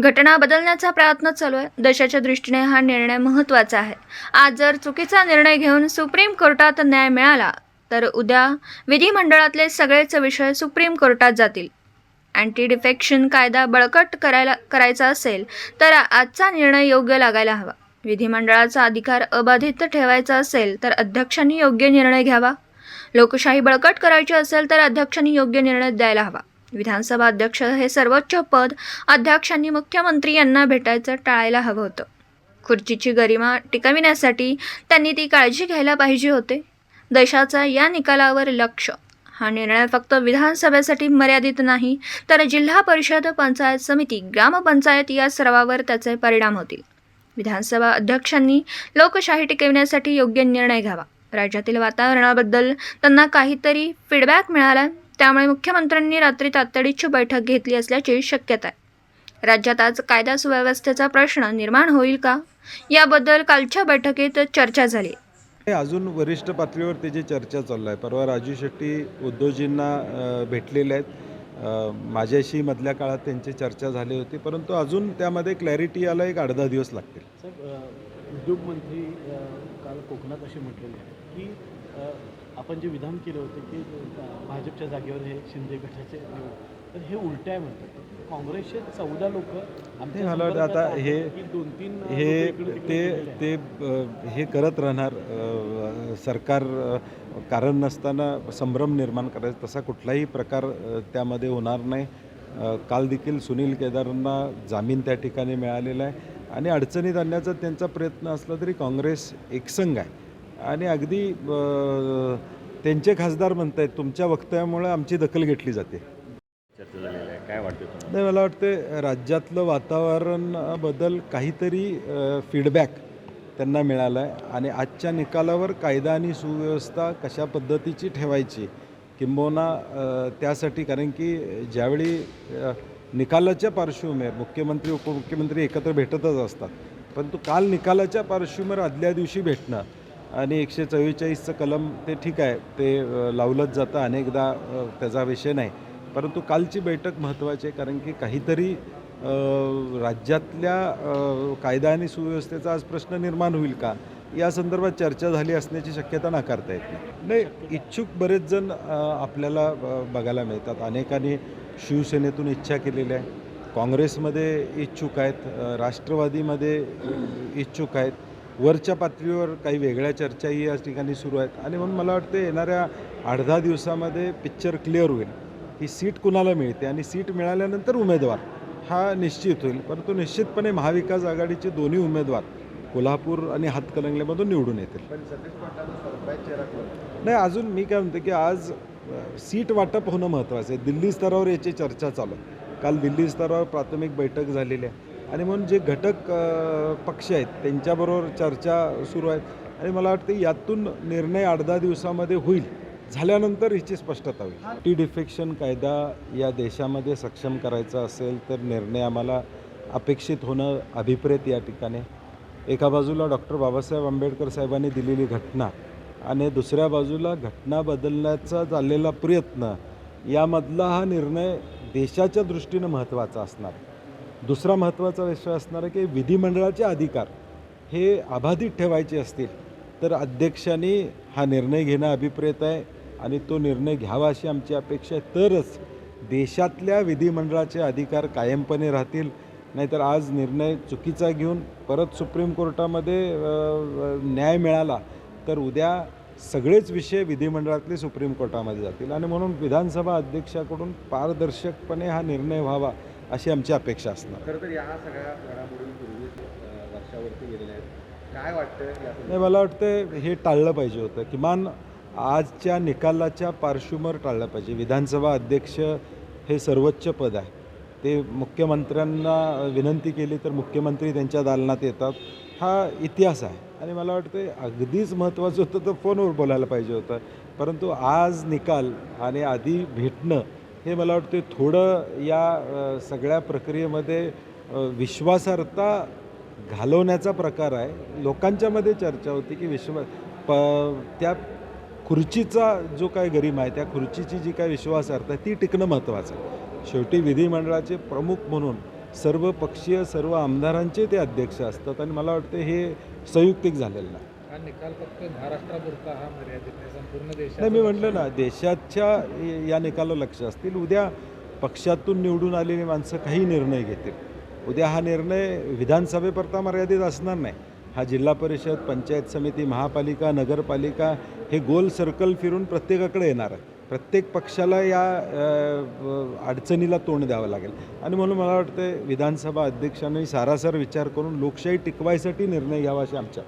घटना बदलण्याचा प्रयत्न चालू आहे. देशाच्या दृष्टीने हा निर्णय महत्त्वाचा आहे. आज जर चुकीचा निर्णय घेऊन सुप्रीम कोर्टात न्याय मिळाला तर उद्या विधिमंडळातले सगळेच विषय सुप्रीम कोर्टात जातील. अँटी डिफेक्शन कायदा बळकट करायला करायचा असेल तर आजचा निर्णय योग्य लागायला हवा. विधिमंडळाचा अधिकार अबाधित ठेवायचा असेल तर अध्यक्षांनी योग्य निर्णय घ्यावा. लोकशाही बळकट करायची असेल तर अध्यक्षांनी योग्य निर्णय द्यायला हवा. विधानसभा अध्यक्ष हे सर्वोच्च पद अध्यक्षांनी मुख्यमंत्री यांना भेटायचं टाळायला हवं होतं. खुर्चीची गरिमा टिकविण्यासाठी त्यांनी ती काळजी घ्यायला पाहिजे होते. देशाचा या निकालावर लक्ष. हा निर्णय फक्त विधानसभेसाठी मर्यादित नाही तर जिल्हा परिषद पंचायत समिती ग्रामपंचायत या सर्वावर त्याचे परिणाम होतील. विधानसभा अध्यक्षांनी लोकशाही टिकविण्यासाठी योग्य निर्णय घ्यावा. राज्यातील वातावरणाबद्दल त्यांना काहीतरी फीडबॅक मिळाला त्यामुळे मुख्यमंत्र्यांनी रात्री तातडीची बैठक घेतली असल्याची शक्यता आहे. राज्यात आज कायदा सुव्यवस्थेचा प्रश्न निर्माण होईल का? याबद्दल कालच्या बैठकीत चर्चा झाली. अजून वरिष्ठ पातळीवर त्याची चर्चा चालू आहे परवा राजू शेट्टी उद्धवजींना अ, भेटलेले आहेत. माझ्याशी मधल्या काळात त्यांची चर्चा झाली होती परंतु अजून त्यामध्ये क्लॅरिटी यायला एक अर्धा दिवस लागतील. उद्योगमंत्री काल कोकणात असे म्हटलेले आहे की आपण जे विधान केलं होतं की भाजपच्या जागेवर हे शिंदे गटाचे तर हे उलट आहे म्हणतात. काँग्रेसचे चौदा लोक आता हे- दोन तीन हे ते ते हे करत राहणार सरकार कारण नसताना संभ्रम निर्माण करायचा तसा कुठलाही प्रकार त्यामध्ये होणार नाही. काल देखील सुनील केदारांना जामीन त्या ठिकाणी मिळालेला आहे. आणि अडचणीत आणण्याचा त्यांचा प्रयत्न असला तरी काँग्रेस एकसंघ आहे. आणि अगदी त्यांचे खासदार म्हणत आहेत तुमच्या वक्तव्यामुळे आमची दखल घेतली जाते. चर्चा झालेली आहे. काय वाटतं नाही मला वाटते राज्यातलं वातावरणबद्दल काहीतरी फीडबॅक त्यांना मिळाला आहे आणि आजच्या निकालावर कायदा आणि सुव्यवस्था कशा पद्धतीची ठेवायची किंबहुना त्यासाठी कारण की ज्यावेळी निकालाच्या पार्श्वभूमीवर मुख्यमंत्री उपमुख्यमंत्री एकत्र भेटतच असतात. परंतु काल निकालाच्या पार्श्वभूमीवर आदल्या दिवशी भेटणं आणि एकशे चव्वेचाळीसचं कलम ते ठीक आहे ते लावलंच जातं. अनेकदा त्याचा विषय नाही. परंतु कालची बैठक महत्त्वाची आहे कारण की काहीतरी राज्यातल्या कायदा आणि सुव्यवस्थेचा आज प्रश्न निर्माण होईल का? या संदर्भात चर्चा झाली असण्याची शक्यता नाकारता येत नाही. इच्छुक बरेच जण आपल्याला बघायला मिळतात. अनेकांनी शिवसेनेतून इच्छा केलेली आहे काँग्रेसमध्ये इच्छुक आहेत. राष्ट्रवादीमध्ये इच्छुक आहेत. वरच्या पातळीवर काही वेगळ्या चर्चाही या ठिकाणी सुरू आहेत. आणि म्हणून मला वाटतं येणाऱ्या आठ दहा दिवसामध्ये पिक्चर क्लिअर होईल. की सीट कुणाला मिळते? आणि सीट मिळाल्यानंतर उमेदवार हा निश्चित होईल. परंतु निश्चितपणे महाविकास आघाडीचे दोन्ही उमेदवार कोल्हापूर आणि हातकलंगल्यामधून निवडून येतील. नाही अजून मी काय म्हणतो की आज सीट वाटप होणं महत्त्वाचं आहे. दिल्ली स्तरावर याची चर्चा चालू आहे. काल दिल्ली स्तरावर प्राथमिक बैठक झालेली आहे. आणि म्हणून जे घटक पक्ष आहेत त्यांच्याबरोबर चर्चा सुरू आहेत आणि मला वाटतं यातून निर्णय आठ दहा दिवसामध्ये होईल. झाल्यानंतर हिची स्पष्टता होईल. टी डिफेक्शन कायदा या देशामध्ये सक्षम करायचा असेल तर निर्णय आम्हाला अपेक्षित होणं अभिप्रेत या ठिकाणी. एका बाजूला डॉक्टर बाबासाहेब आंबेडकर साहेबांनी दिलेली घटना आणि दुसऱ्या बाजूला घटना बदलण्याचा चाललेला प्रयत्न यामधला हा निर्णय देशाच्या दृष्टीनं महत्त्वाचा असणार. दुसरा महत्त्वाचा विषय असणार आहे की विधिमंडळाचे अधिकार हे अबाधित ठेवायचे असतील तर अध्यक्षांनी हा निर्णय घेणं अभिप्रेत आहे आणि तो निर्णय घ्यावा अशी आमची अपेक्षा आहे. तरच देशातल्या विधिमंडळाचे अधिकार कायमपणे राहतील नाहीतर आज निर्णय चुकीचा घेऊन परत सुप्रीम कोर्टामध्ये न्याय मिळाला तर उद्या सगळेच विषय विधिमंडळातले सुप्रीम कोर्टामध्ये जातील. आणि म्हणून विधानसभा अध्यक्षाकडून पारदर्शकपणे हा निर्णय व्हावा अशी आमची अपेक्षा असणार. खरं तर या सगळ्या घडामोडींपूर्वीच अ, वर्षावरती गेलेल्या आहेत. काय वाटतं नाही मला वाटतं हे टाळलं पाहिजे होतं. किमान आजच्या निकालाच्या पार्श्वभूमीवर टाळलं पाहिजे. विधानसभा अध्यक्ष हे सर्वोच्च पद आहे. ते मुख्यमंत्र्यांना विनंती केली तर मुख्यमंत्री त्यांच्या दालनात येतात. हा इतिहास आहे. आणि मला वाटतं अगदीच महत्त्वाचं होतं तर फोनवर बोलायला पाहिजे होतं. परंतु आज निकाल आणि आधी भेटणं हे मला वाटते थोडं या सगळ्या प्रक्रियेमध्ये विश्वासार्हता घालवण्याचा प्रकार आहे. लोकांच्यामध्ये चर्चा होती की विश्व प त्या खुर्चीचा जो काय गरीम आहे त्या खुर्चीची जी काय विश्वासार्हता आहे ती टिकणं महत्त्वाचं आहे. शेवटी विधिमंडळाचे प्रमुख म्हणून सर्व पक्षीय सर्व आमदारांचे ते अध्यक्ष असतात आणि मला वाटते हे संयुक्तिक झालेलं नाही. हा निकाल फक्त महाराष्ट्रापुरता हा मर्यादित नाही संपूर्ण देशात नाही मी म्हटलं ना देशाच्या या निकाला लक्ष असतील उद्या पक्षातून निवडून आलेली माणसं काही निर्णय घेतील. उद्या हा निर्णय विधानसभेपुरता मर्यादित असणार नाही. हा जिल्हा परिषद पंचायत समिती महापालिका नगरपालिका हे गोल सर्कल फिरून प्रत्येकाकडे येणार आहे प्रत्येक पक्षाला या अडचणीला तोंड द्यावं लागेल. आणि म्हणून मला वाटतं विधानसभा अध्यक्षांनी सारासार विचार करून लोकशाही टिकवायसाठी निर्णय घ्यावा अशी आमच्या